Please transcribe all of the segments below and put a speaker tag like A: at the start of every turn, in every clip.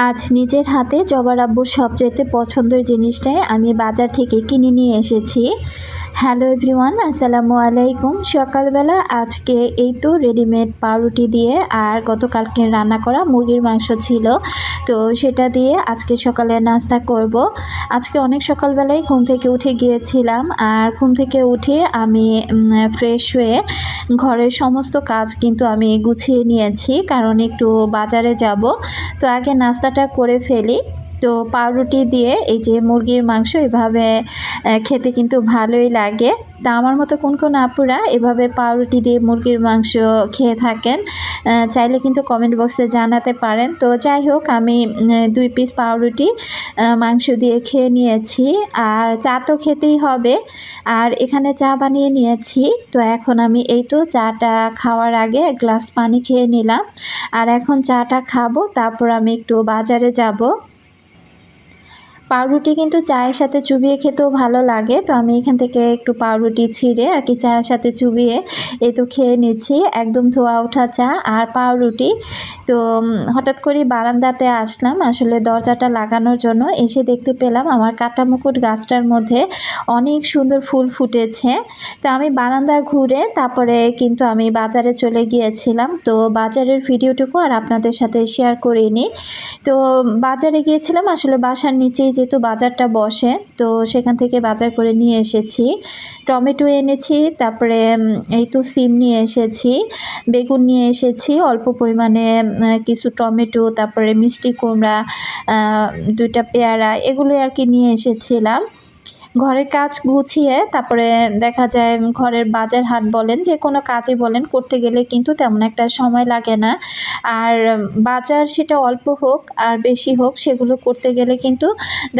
A: আজ নিজের হাতে জবার আব্বুর সবচেয়ে পছন্দের জিনিসটাই আমি বাজার থেকে কিনে নিয়ে এসেছি। হ্যালো এভরিওয়ান, আসসালামু আলাইকুম। সকালবেলা আজকে এই তো রেডিমেড পাউরুটি দিয়ে আর গতকালকে রান্না করা মুরগির মাংস ছিল। তো সেটা দিয়ে আজকে সকালে নাস্তা করব। আজকে অনেক সকালবেলায় ঘুম থেকে উঠে গিয়েছিলাম আর ঘুম থেকে উঠে আমি ফ্রেশ হয়ে ঘরের সমস্ত কাজ কিন্তু আমি গুছিয়ে নিয়েছি, কারণ একটু বাজারে যাব। তো আগে নাস্তাটা করে ফেলি। তো পাউরুটি দিয়ে এই যে মুরগির মাংস এভাবে খেতে কিন্তু ভালোই লাগে। তা আমার মতো কোন কোন আপুরা এভাবে পাউরুটি দিয়ে মুরগির মাংস খেয়ে থাকেন চাইলে কিন্তু কমেন্ট বক্সে জানাতে পারেন। তো যাই হোক, আমি দুই পিস পাউরুটি মাংস দিয়ে খেয়ে নিয়েছি। আর চা তো খেতেই হবে। আর এখানে চা বানিয়ে নিয়েছি। তো এখন আমি এই তো চাটা খাওয়ার আগে এক গ্লাস পানি খেয়ে নিলাম। আর এখন চাটা খাব, তারপর আমি একটু বাজারে যাব। পাউরুটি কিন্তু চায়ের সাথে চুবিয়ে খেতেও ভালো লাগে। তো আমি এখান থেকে একটু পাউরুটি ছিঁড়ে আর কি চায়ের সাথে চুবিয়ে এই তো খেয়ে নিচ্ছি। একদম ধোয়া ওঠা চা আর পাউরুটি। তো হঠাৎ করে বারান্দাতে আসলাম আসলে দরজাটা লাগানোর জন্য। এসে দেখতে পেলাম আমার কাটামুকুট গাছটার মধ্যে অনেক সুন্দর ফুল ফুটেছে। তো আমি বারান্দা ঘুরে তারপরে কিন্তু আমি বাজারে চলে গিয়েছিলাম। তো বাজারের ভিডিওটুকু আর আপনাদের সাথে শেয়ার করিনি। তো বাজারে গিয়েছিলাম আসলে বাসার নিচেই যেহেতু বাজারটা বসে, তো সেখান থেকে বাজার করে নিয়ে এসেছি। টমেটো এনেছি, তারপরে এই তো সিম নিয়ে এসেছি, বেগুন নিয়ে এসেছি, অল্প পরিমাণে কিছু টমেটো, তারপরে মিষ্টি কুমড়া দুইটা পেয়ারা এগুলো আর কি নিয়ে এসেছিলাম। ঘরের কাজ গুছিয়ে তারপরে দেখা যায় ঘরের বাজার হাট বলেন, যে কোনো কাজে বলেন, করতে গেলে কিন্তু তেমন একটা সময় লাগে না। আর বাজার সেটা অল্প হোক আর বেশি হোক, সেগুলো করতে গেলে কিন্তু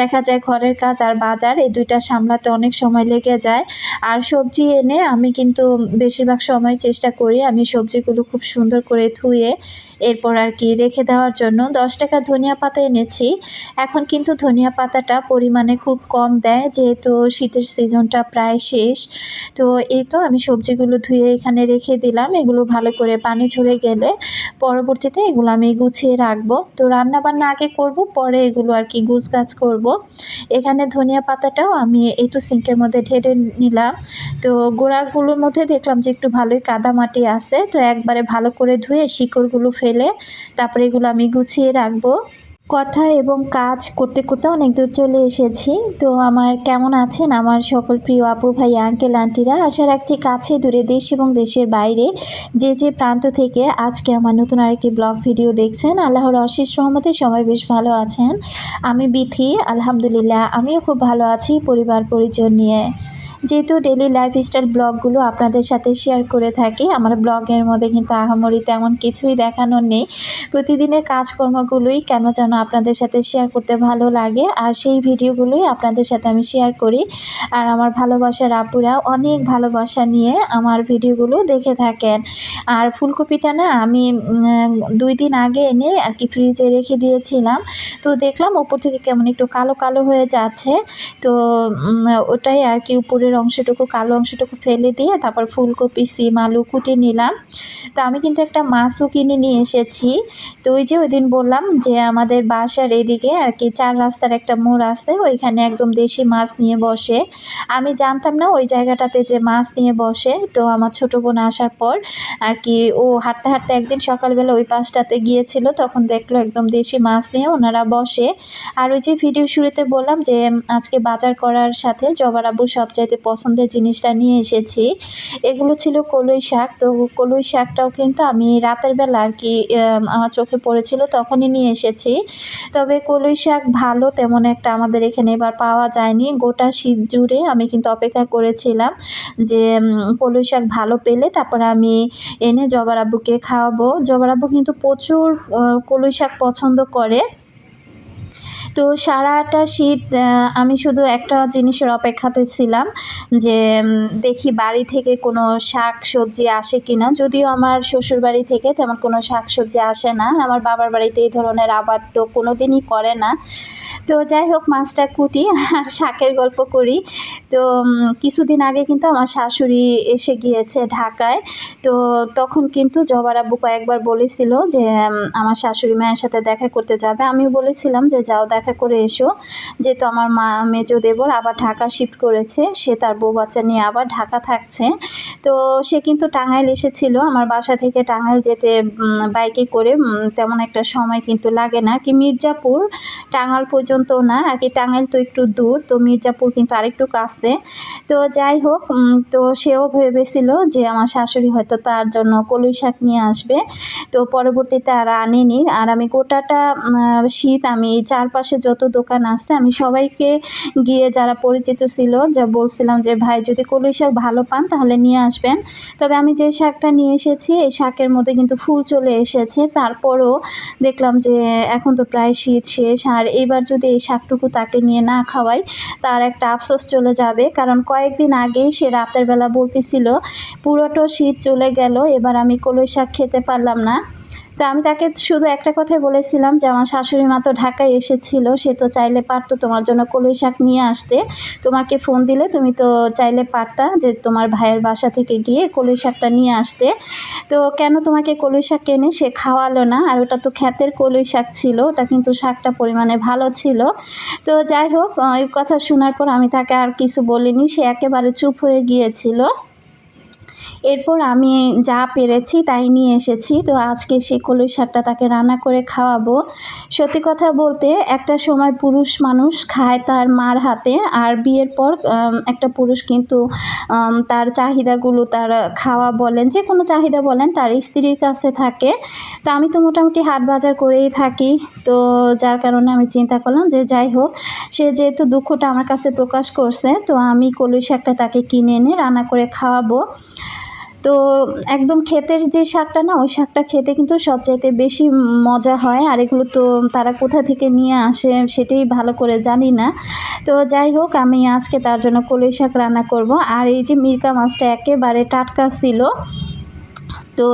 A: দেখা যায় ঘরের কাজ আর বাজার এই দুইটা সামলাতে অনেক সময় লেগে যায়। আর সবজি এনে আমি কিন্তু বেশিরভাগ সময় চেষ্টা করি আমি সবজিগুলো খুব সুন্দর করে ধুয়ে, এরপর আর কি রেখে দেওয়ার জন্য। দশ টাকা ধনিয়া পাতা এনেছি। এখন কিন্তু ধনিয়া পাতাটা পরিমাণে খুব কম দেয়, যেহেতু শীতের সিজনটা প্রায় শেষ। তো এই তো আমি সবজিগুলো ধুয়ে এখানে রেখে দিলাম। এগুলো ভালো করে পানি ঝরে গেলে পরবর্তীতে এগুলো আমি গুছিয়ে রাখব। তো রান্না বান্না আগে করব, পরে এগুলো আর কি গুছ গাছ করব। এখানে ধনিয়া পাতাটাও আমি তো সিঙ্কের মধ্যে ঢেলে নিলাম। তো গোড়াগুলোর মধ্যে দেখলাম যে একটু ভালোই কাদা মাটি আছে। তো একবারে ভালো করে ধুয়ে শিকড়গুলো ফেলে তারপরে এগুলো আমি গুছিয়ে রাখব। কথা এবং কাজ করতে করতে অনেক দূর চলে এসেছি। তো আমার কেমন আছেন? আমার সকল প্রিয় আপু, ভাই আঙ্কেল আন্টিরা আশা রাখছি কাছে, দূরে দেশ এবং দেশের বাইরে যে যে প্রান্ত থেকে আজকে আমার নতুন আরেকটি ব্লগ ভিডিও দেখছেন, আল্লাহর অশেষ রহমতে সবাই বেশ ভালো আছেন। আমি বিথি, আলহামদুলিল্লাহ, আমিও খুব ভালো আছি পরিবার পরিজন নিয়ে। যেহেতু ডেলি লাইফস্টাইল ব্লগগুলো আপনাদের সাথে শেয়ার করে থাকি, আমার ব্লগের মধ্যে কিন্তু আহামরি তেমন কিছুই দেখানোর নেই। প্রতিদিনের কাজকর্মগুলোই কেন যেন আপনাদের সাথে শেয়ার করতে ভালো লাগে, আর সেই ভিডিওগুলোই আপনাদের সাথে আমি শেয়ার করি। আর আমার ভালোবাসার আপুরা অনেক ভালোবাসা নিয়ে আমার ভিডিওগুলো দেখে থাকেন। আর ফুলকপিটা না আমি দুই দিন আগে এনে আর কি ফ্রিজে রেখে দিয়েছিলাম। তো দেখলাম উপর থেকে কেমন একটু কালো কালো হয়ে যাচ্ছে। তো ওটাই আর কি উপরে উপরের অংশটুকু, কালো অংশটুকু ফেলে দিয়ে তারপর ফুলকপি, সিম, আলু কুটে নিলাম। তো আমি কিন্তু একটা মাছও কিনে নিয়ে এসেছি। তো ওই যে ওই দিন বললাম যে আমাদের বাসার এদিকে আর কি চার রাস্তার একটা মোড় আছে, ওইখানে একদম দেশি মাছ নিয়ে বসে। আমি জানতাম না ওই জায়গাটাতে যে মাছ নিয়ে বসে। তো আমার ছোটো বোন আসার পর আর কি ও হাঁটতে হাঁটতে একদিন সকালবেলা ওই পাশটাতে গিয়েছিল, তখন দেখল একদম দেশি মাছ নিয়ে ওনারা বসে। আর ওই যে ভিডিও শুরুতে বললাম যে আজকে বাজার করার সাথে জবার আবু সবচাইতে পছন্দের জিনিসটা নিয়ে এসেছি। এগুলো ছিল কলই শাক। তো কলই শাকটাও কিন্তু আমি রাতের বেলা আর কি আমার চোখে পড়েছিল, তখনই নিয়ে এসেছি। তবে কলই শাক ভালো তেমন একটা আমাদের এখানে এবার পাওয়া যায়নি। গোটা শীত জুড়ে আমি কিন্তু অপেক্ষা করেছিলাম যে কলই শাক ভালো পেলে তারপরে আমি এনে জবার আব্বুকে খাওয়াবো। জবার আব্বু কিন্তু প্রচুর কলই শাক পছন্দ করে। তো সারাটা শীত আমি শুধু একটা জিনিসের অপেক্ষাতে ছিলাম যে দেখি বাড়ি থেকে কোনো শাক সবজি আসে কি না যদিও আমার শ্বশুর বাড়ি থেকে তেমন কোনো শাক সবজি আসে না। আমার বাবার বাড়িতে এই ধরনের আবাদ তো কোনো দিনই করে না। তো যাই হোক, মাছটা কুটি আর শাকের গল্প করি। তো কিছুদিন আগে কিন্তু আমার শাশুড়ি এসে গিয়েছে ঢাকায়। তো তখন কিন্তু জবার আব্বু কয়েকবার বলেছিল যে আমার শাশুড়ি মায়ের সাথে দেখা করতে যাবে। আমিও বলেছিলাম যে, যাও দেখা করে এসো। যেহেতু আমার মা মেজো দেবর আবার ঢাকা শিফট করেছে, সে তার বউ বাচ্চা নিয়ে আবার ঢাকা থাকছে। তো সে কিন্তু টাঙ্গাইল এসেছিল। আমার বাসা থেকে টাঙ্গাইল যেতে বাইকে করে তেমন একটা সময় কিন্তু লাগে না। কি মির্জাপুর, টাঙ্গাইল পর্যন্ত না আর কি টাঙ্গাইল তো একটু দূর, তো মির্জাপুর কিন্তু আরেকটু কাছে। তো যাই হোক তো সেও ভেবেছিল যে আমার শাশুড়ি হয়তো তার জন্য কলই শাক নিয়ে আসবে। তো পরবর্তীতে আর আনেনি। আর আমি গোটাটা শীত, আমি চারপাশে যত দোকান আসছে আমি সবাইকে গিয়ে যারা পরিচিত ছিল, যা বলছিলাম যে, ভাই, যদি কলই শাক ভালো পান, তাহলে নিয়ে আসবেন। তবে আমি যে শাকটা নিয়ে এসেছি, এই শাকের মধ্যে কিন্তু ফুল চলে এসেছে। তারপরও দেখলাম যে, এখন তো প্রায় শীত শেষ। আর এবার যদি এই শাকটুকু তাকে নিয়ে না খাওয়াই, তার একটা আফসোস চলে যাবে। কারণ কয়েকদিন আগেই সে রাতের বেলা বলতেছিল, পুরোটো শীত চলে গেল, এবার আমি কলই শাক খেতে পারলাম না। তো আমি তাকে শুধু একটা কথাই বলেছিলাম যে আমার শাশুড়ি মা তো ঢাকায় এসেছিল, সে তো চাইলে পারতো তোমার জন্য কলই শাক নিয়ে আসতে। তোমাকে ফোন দিলে তুমি তো চাইলে পারতা যে তোমার ভাইয়ের বাসা থেকে গিয়ে কলই শাকটা নিয়ে আসতে। তো কেন তোমাকে কলই শাক এনে সে খাওয়ালো না? আর ওটা তো খ্যাতের কলই শাক ছিল, ওটা কিন্তু শাকটা পরিমাণে ভালো ছিল। তো যাই হোক এই কথা শোনার পর আমি তাকে আর কিছু বলিনি, সে একেবারে চুপ হয়ে গিয়েছিল। এরপর আমি যা পেরেছি তাই নিয়ে এসেছি। তো আজকে সেই কলই শাকটা তাকে রান্না করে খাওয়াবো। সত্যি কথা বলতে একটা সময় পুরুষ মানুষ খায় তার মার হাতে আর বিয়ের পর একটা পুরুষ কিন্তু তার চাহিদাগুলো তার খাওয়া বলেন, যে কোনো চাহিদা বলেন, তার স্ত্রীর কাছে থাকে। তো আমি তো মোটামুটি হাট বাজার করেই থাকি। তো যার কারণে আমি চিন্তা করলাম যে যাই হোক, সে যেহেতু দুঃখটা আমার কাছে প্রকাশ করছে, তো আমি কলই শাকটা তাকে কিনে এনে রান্না করে খাওয়াবো। তো একদম ক্ষেতের যে শাকটা না, ওই শাকটা খেতে কিন্তু সবচাইতে বেশি মজা হয়। আর এগুলো তো তারা কোথা থেকে নিয়ে আসে সেটাই ভালো করে জানি না। তো যাই হোক, আমি আজকে তার জন্য কলই শাক রান্না করব। আর এই যে মিরকা মাছটা একেবারে টাটকা ছিল তো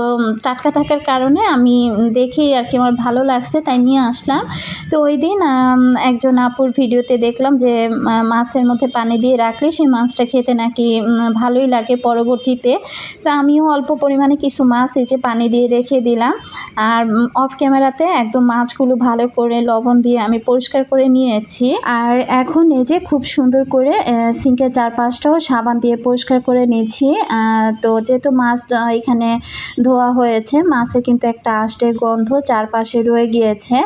A: টাটকা থাকার কারণে আমি দেখেই আর কি আমার ভালো লাগছে, তাই নিয়ে আসলাম। তো ওই দিন একজন আপুর ভিডিওতে দেখলাম যে মাছের মধ্যে পানি দিয়ে রাখলে সেই মাছটা খেতে নাকি ভালোই লাগে পরবর্তীতে। তো আমিও অল্প পরিমাণে কিছু মাছ এই যে পানি দিয়ে রেখে দিলাম। আর অফ ক্যামেরাতে একদম মাছগুলো ভালো করে লবণ দিয়ে আমি পরিষ্কার করে নিয়েছি। আর এখন এই যে খুব সুন্দর করে সিঙ্কের চারপাশটাও সাবান দিয়ে পরিষ্কার করে নিয়েছি। তো যেহেতু মাছ এখানে ধোয়া হয়েছে মাছে কিন্তু একটা আষ্টে গন্ধ চারপাশে রয়ে গিয়েছে।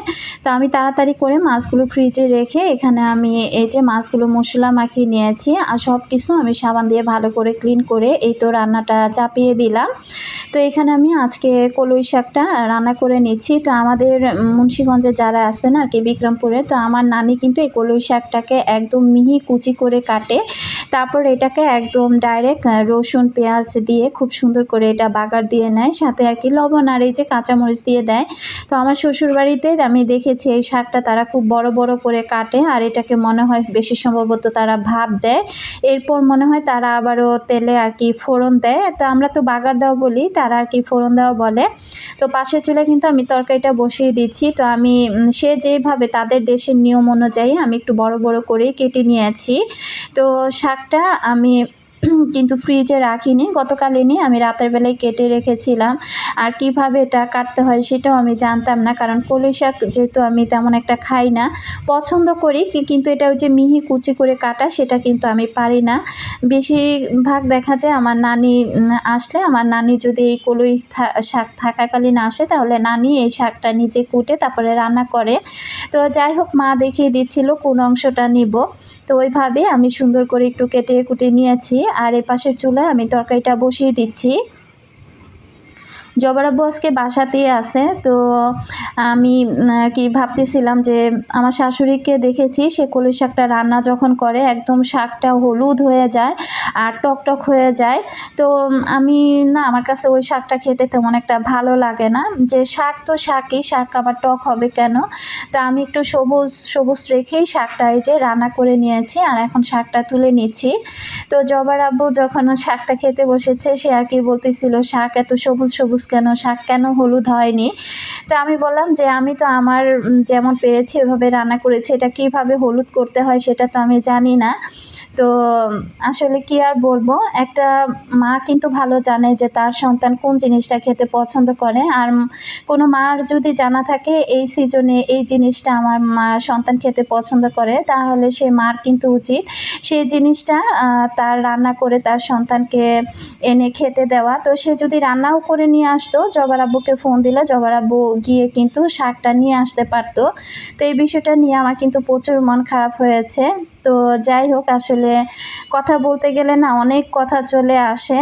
A: তো আমি তাড়াতাড়ি করে মাছগুলো ফ্রিজে রেখে এখানে আমি এই যে মাছগুলো মশলা মাখিয়ে নিয়েছি আর সব কিছু আমি সাবান দিয়ে ভালো করে ক্লিন করে এই তো রান্নাটা চাপিয়ে দিলাম। তো এখানে আমি আজকে কলই শাকটা রান্না করে নিচ্ছি। তো আমাদের মুন্সীগঞ্জে যারা আছেন আর কি বিক্রমপুরে, তো আমার নানি কিন্তু এই কলই শাকটাকে একদম মিহি কুচি করে কাটে। তারপর এটাকে একদম ডাইরেক্ট রসুন, পেঁয়াজ দিয়ে খুব সুন্দর করে এটা বাগার দিয়ে নেয়, সাথে আর কি লবণ আর এই যে কাঁচামরিচ দিয়ে দেয়। তো আমার শ্বশুর বাড়িতে আমি দেখেছি এই শাকটা তারা খুব বড় বড় করে কাটে আর এটাকে মনে হয় বেশি সম্ভবত তারা ভাব দেয়। এরপর মনে হয় তারা আবারও তেলে আর কি ফোড়ন দেয়। তো আমরা তো বাগার দেওয়া বলি, তারা আর কি ফোড়ন দেওয়া বলে। তো পাশের চুলে কিন্তু আমি তরকারিটা বসিয়ে দিচ্ছি। তো আমি সে যেভাবে তাদের দেশের নিয়ম অনুযায়ী আমি একটু বড় বড় করে কেটে নিয়েছি তো শাকটা আমি কিন্তু ফ্রিজে রাখিনি। গতকাল এনে আমি রাতের বেলায় কেটে রেখেছিলাম। আর কীভাবে এটা কাটতে হয় সেটাও আমি জানতাম না, কারণ কলই শাক যেহেতু আমি তেমন একটা খাই না, পছন্দ করি কিন্তু এটা ওই যে মিহি কুচি করে কাটা, সেটা কিন্তু আমি পারি না। বেশিরভাগ দেখা যায় আমার নানি আসলে আমার নানি যদি এই কলই শাক থাকাকালীন আসে, তাহলে নানি এই শাকটা নিজে কুটে তারপরে রান্না করে। তো যাই হোক, মা দেখিয়ে দিচ্ছিল, কোন অংশটা নিব। তো ওইভাবে আমি সুন্দর করে একটু কেটে কুটে নিয়েছি। আর এ পাশের চুলায় আমি তরকারিটা বসিয়ে দিচ্ছি। জবরাব্বু আজকে বাসাতেই আছে। তো আমি কি ভাবতেছিলাম যে আমার শাশুড়িকে দেখেছি, সে কলই শাকটা রান্না যখন করে, একদম শাকটা হলুদ হয়ে যায় আর টক টক হয়ে যায়। তো আমি, না, আমার কাছে ওই শাকটা খেতে তেমন একটা ভালো লাগে না। যে শাক তো শাকই, শাক আবার টক হবে কেন? তো আমি একটু সবুজ সবুজ রেখেই শাকটা এই যে রান্না করে নিয়েছি আর এখন শাকটা তুলে নিচ্ছি। তো জবার আব্বু যখন শাকটা খেতে বসেছে, সে আর কি বলতেছিল, শাক এত সবুজ সবুজ কেন, শাক কেন হলুদ হয়নি? তো আমি বললাম যে, আমি তো আমার যেমন পেরেছি এভাবে রান্না করেছি, এটা কীভাবে হলুদ করতে হয় সেটা তো আমি জানি না। তো, আসলে কি আর বলব? একটা মা কিন্তু ভালো জানে যে, তার সন্তান কোন জিনিসটা খেতে পছন্দ করে। আর কোনো মার যদি জানা থাকে, এই সিজনে এই জিনিসটা আমার মা, সন্তান খেতে পছন্দ করে, তাহলে সে মার কিন্তু উচিত। সেই জিনিসটা তার রান্না করে তার সন্তানকে এনে খেতে দেওয়া। তো সে যদি রান্নাও করে নিয়ে আসতো, জবার আব্বুকে ফোন দিলে, জবার আব্বু গিয়ে কিন্তু শাকটা নিয়ে আসতে পারতো। তো এই বিষয়টা নিয়ে আমার কিন্তু প্রচুর মন খারাপ হয়েছে। তো যাই হোক, আসলে কথা বলতে গেলে না অনেক কথা চলে আসে।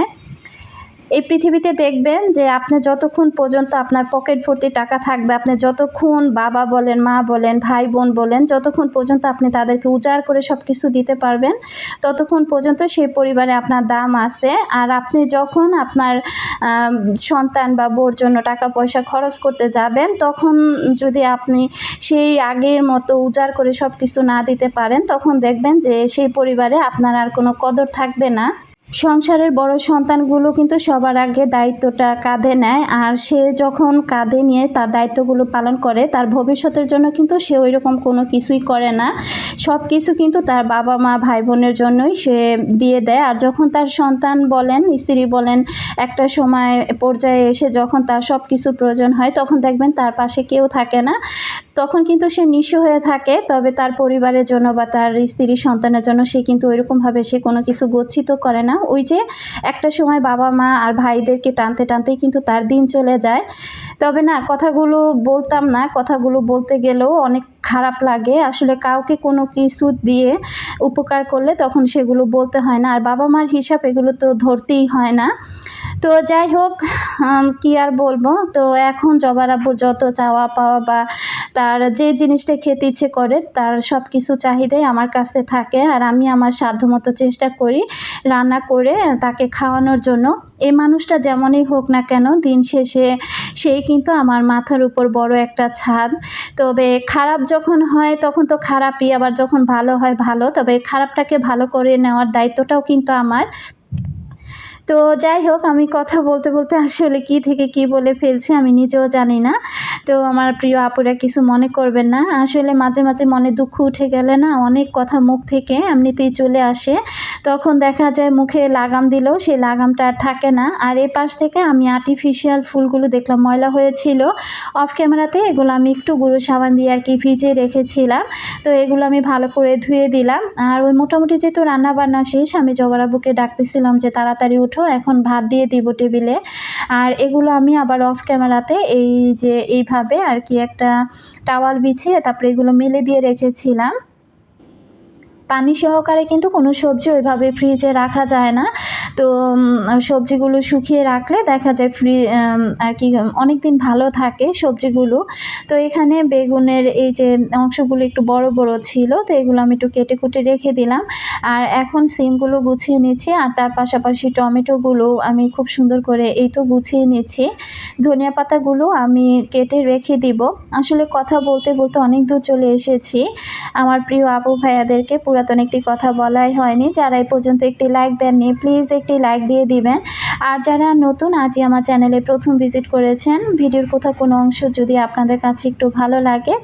A: এই পৃথিবীতে দেখবেন যে আপনি যতক্ষণ পর্যন্ত আপনার পকেট ভর্তি টাকা থাকবে, আপনি যতক্ষণ বাবা বলেন, মা বলেন, ভাই বোন বলেন, যতক্ষণ পর্যন্ত আপনি তাদেরকে উজাড় করে সব কিছু দিতে পারবেন, ততক্ষণ পর্যন্ত সেই পরিবারে আপনার দাম আছে। আর আপনি যখন আপনার সন্তান বা বোর জন্য টাকা পয়সা খরচ করতে যাবেন, তখন যদি আপনি সেই আগের মতো উজাড় করে সব কিছু না দিতে পারেন, তখন দেখবেন যে সেই পরিবারে আপনার আর কোনো কদর থাকবে না। সংসারের বড় সন্তানগুলো কিন্তু সবার আগে দায়িত্বটা কাঁধে নেয়, আর সে যখন কাঁধে নিয়ে তার দায়িত্বগুলো পালন করে, তার ভবিষ্যতের জন্য কিন্তু সে ওই রকম কোনো কিছুই করে না। সব কিছু কিন্তু তার বাবা মা ভাই বোনের জন্যই সে দিয়ে দেয়, আর যখন তার সন্তান বলেন, স্ত্রী বলেন, একটা সময় পর্যায়ে এসে যখন তার সব কিছুর প্রয়োজন হয়, তখন দেখবেন তার পাশে কেউ থাকে না। তখন কিন্তু সে নিঃস্ব হয়ে থাকে, তবে তার পরিবারের জন্য বা তার স্ত্রী সন্তানের জন্য সে কিন্তু ওইরকমভাবে সে কোনো কিছু গচ্ছিত করে না। ওই যে একটা সময় বাবা মা আর ভাইদেরকে টানতে টানতেই কিন্তু তার দিন চলে যায়। তবে না, কথাগুলো বলতাম না, কথাগুলো বলতে গেলেও অনেক খারাপ লাগে। আসলে কাউকে কোনো কিছু দিয়ে উপকার করলে তখন সেগুলো বলতে হয় না। আর বাবা মার হিসাব এগুলো তো ধরতেই হয় না। তো যাই হোক কি আর বলব? তো এখন জবার আব্বুর যত চাওয়া পাওয়া বা তার যে জিনিসটা খেতে ইচ্ছে করে, তার সব কিছু চাহিদাই আমার কাছে থাকে। আর আমি আমার সাধ্যমতো চেষ্টা করি রান্না করে তাকে খাওয়ানোর জন্য। এই মানুষটা যেমনই হোক না কেন, দিন শেষে সেই কিন্তু আমার মাথার উপর বড় একটা ছাদ। তবে খারাপ যখন হয়, তখন তো খারাপই। আবার যখন ভালো হয়, ভালো। তবে খারাপটাকে ভালো করে নেওয়ার দায়িত্বটাও কিন্তু আমার। তো যাই হোক, আমি কথা বলতে বলতে আসলে কি থেকে কি বলে ফেলছি আমি নিজেও জানি না। তো আমার প্রিয় আপুরা কিছু মনে করবেন না। আসলে মাঝে মাঝে মনে দুঃখ উঠে গেলে না অনেক কথা মুখ থেকে এমনিতেই চলে আসে। তখন দেখা যায় মুখে লাগাম দিলেও সেই লাগামটা আর থাকে না। আর এ পাশ থেকে আমি আর্টিফিশিয়াল ফুলগুলো দেখলাম, ময়লা হয়েছিল অফ ক্যামেরাতে এগুলো আমি একটু গুঁড়ো সাবান দিয়ে আর কি ভিজে রেখেছিলাম। তো এগুলো আমি ভালো করে ধুয়ে দিলাম। আর ওই মোটামুটি যেহেতু রান্না বান্না শেষ, আমি জবরাবুকে ডাকতেছিলাম যে তাড়াতাড়ি উঠো। এখন ভাত দিয়ে দিব টেবিলে। আর এগুলো আমি আবার অফ ক্যামেরাতে এই যে এইভাবে আর কি একটা টাওয়াল বিছিয়ে তারপরে এগুলো মেলে দিয়ে রেখেছিলাম। পানি সহকারে কিন্তু কোনো সবজি ওইভাবে ফ্রিজে রাখা যায় না। তো সবজিগুলো শুকিয়ে রাখলে দেখা যায় ফ্রি আর কি অনেক দিন ভালো থাকে সবজিগুলো। তো এখানে বেগুনের এই যে অংশগুলো একটু বড় বড় ছিল, তো এগুলো আমি একটু কেটে কুটে রেখে দিলাম। আর এখন সিমগুলো গুছিয়ে নিচ্ছি, আর তার পাশাপাশি টমেটোগুলো আমি খুব সুন্দর করে এই তো গুছিয়ে নিচ্ছি। ধনিয়া পাতাগুলো আমি কেটে রেখে দিব। আসলে কথা বলতে বলতে অনেক দূর চলে এসেছি। আমার প্রিয় আপু ভাইয়াদেরকে পুরাতন একটি কথা বলাই হয়নি। যারা এই পর্যন্ত একটি লাইক দেননি প্লিজ একটি লাইক দিয়ে দিবেন। আর যারা নতুন, আজই আমার চ্যানেলে প্রথম ভিজিট করেছেন, ভিডিওর কোথাও কোনো অংশ যদি আপনাদের কাছে একটু ভালো লাগে,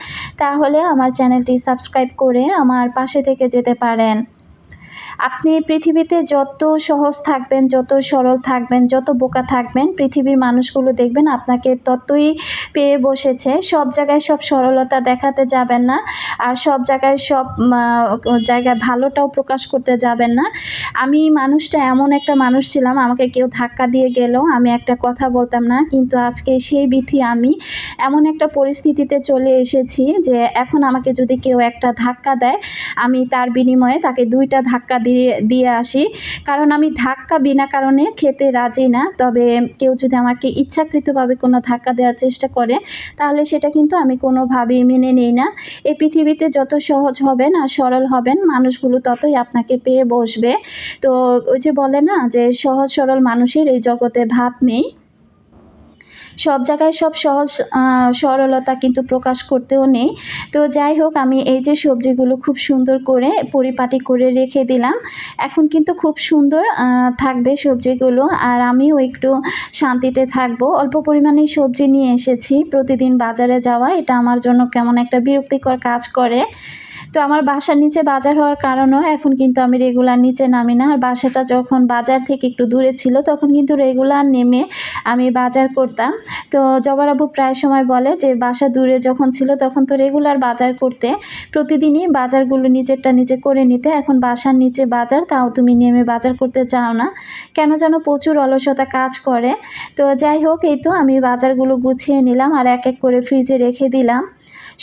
A: তাহলে আমার চ্যানেলটি সাবস্ক্রাইব করে আমার পাশে থেকে যেতে পারেন। আপনি পৃথিবীতে যত সহজ থাকবেন, যত সরল থাকবেন, যত বোকা থাকবেন, পৃথিবীর মানুষগুলো দেখবেন আপনাকে ততই পেয়ে বসেছে। সব জায়গায় সব সরলতা দেখাতে যাবেন না আর সব জায়গায় সব জায়গায় ভালোটাও প্রকাশ করতে যাবেন না। আমি মানুষটা এমন একটা মানুষ ছিলাম, আমাকে কেউ ধাক্কা দিয়ে গেলেও আমি একটা কথা বলতাম না, কিন্তু আজকে সেই বিধি আমি এমন একটা পরিস্থিতিতে চলে এসেছি যে এখন আমাকে যদি কেউ একটা ধাক্কা দেয়, আমি তার বিনিময়ে তাকে দুইটা ধাক্কা দিয়ে দিয়ে আসি। কারণ আমি ধাক্কা বিনা কারণে খেতে রাজি না। তবে কেউ যদি আমাকে ইচ্ছাকৃতভাবে কোনো ধাক্কা দেওয়ার চেষ্টা করে, তাহলে সেটা কিন্তু আমি কোনোভাবেই মেনে নিই না। এই পৃথিবীতে যত সহজ হবেন আর সরল হবেন, মানুষগুলো ততই আপনাকে পেয়ে বসবে। তো ওই যে বলে না যে, সহজ সরল মানুষের এই জগতে ভাত নেই। সব জায়গায় সব সহজ সরলতা কিন্তু প্রকাশ করতেও নেই। তো যাই হোক, আমি এই যে সবজিগুলো খুব সুন্দর করে পরিপাটি করে রেখে দিলাম। এখন কিন্তু খুব সুন্দর থাকবে সবজিগুলো। আর আমিও একটু শান্তিতে থাকব। অল্প পরিমাণে সবজি নিয়ে এসেছি। প্রতিদিন বাজারে যাওয়া, এটা আমার জন্য কেমন একটা বিরক্তিকর কাজ করে। তো আমার বাসার নিচে বাজার হওয়ার কারণেও এখন কিন্তু আমি রেগুলার নিচে নামি না। আর বাসাটা যখন বাজার থেকে একটু দূরে ছিল, তখন কিন্তু রেগুলার নেমে আমি বাজার করতাম। তো জবরাবু প্রায় সময় বলে যে, বাসা দূরে যখন ছিল তখন তো রেগুলার বাজার করতে। প্রতিদিনই বাজারগুলো নিজেরটা নিজে করে নিতে। এখন বাসার নিচে বাজার, তাও তুমি নেমে বাজার করতে চাও না। কেন যেন প্রচুর অলসতা কাজ করে। তো যাই হোক, এই তো আমি বাজারগুলো গুছিয়ে নিলাম আর এক এক করে ফ্রিজে রেখে দিলাম।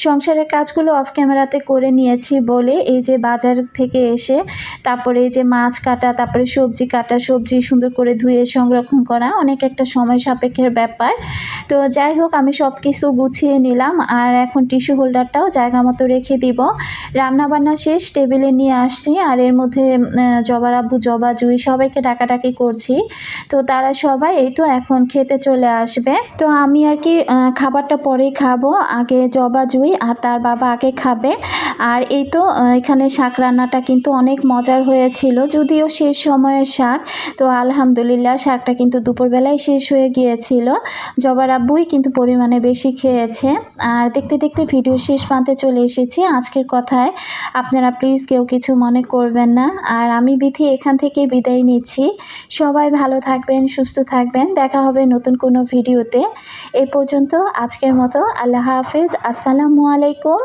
A: সংসারের কাজগুলো অফ ক্যামেরাতে করে নিয়েছি বলে এই যে বাজার থেকে এসে, তারপরে এই যে মাছ কাটা, তারপরে সবজি কাটা, সবজি সুন্দর করে ধুয়ে সংরক্ষণ করা অনেক একটা সময় সাপেক্ষের ব্যাপার। তো যাই হোক, আমি সব কিছু গুছিয়ে নিলাম আর এখন টিস্যু হোল্ডারটাও জায়গা মতো রেখে দিব। রান্না বান্না শেষ, টেবিলে নিয়ে আসছি আর এর মধ্যে জবার আব্বু, জবা, জুই সবাইকে ডাকাডাকি করছি। তো তারা সবাই, এই তো এখন খেতে চলে আসবে। তো আমি আর কি খাবারটা পরেই খাব। আগে জবা, জুই আর তার বাবা আগে খাবে। আর এই তো এখানে শাক রান্নাটা কিন্তু অনেক মজার হয়েছিল, যদিও শেষ সময়ের শাক। তো আলহামদুলিল্লাহ, শাকটা কিন্তু দুপুরবেলায় শেষ হয়ে গিয়েছিল। জবার আব্বুই কিন্তু পরিমাণে বেশি খেয়েছে। আর দেখতে দেখতে ভিডিও শেষ প্রান্তে চলে এসেছি আজকের কথায়। আপনারা প্লিজ কেউ কিছু মনে করবেন না। আর আমি বিথি এখান থেকে বিদায় নিচ্ছি। সবাই ভালো থাকবেন, সুস্থ থাকবেন। দেখা হবে নতুন কোনো ভিডিওতে। এ পর্যন্ত আজকের মতো, আল্লাহ হাফিজ। আসসালামু আলাইকুম।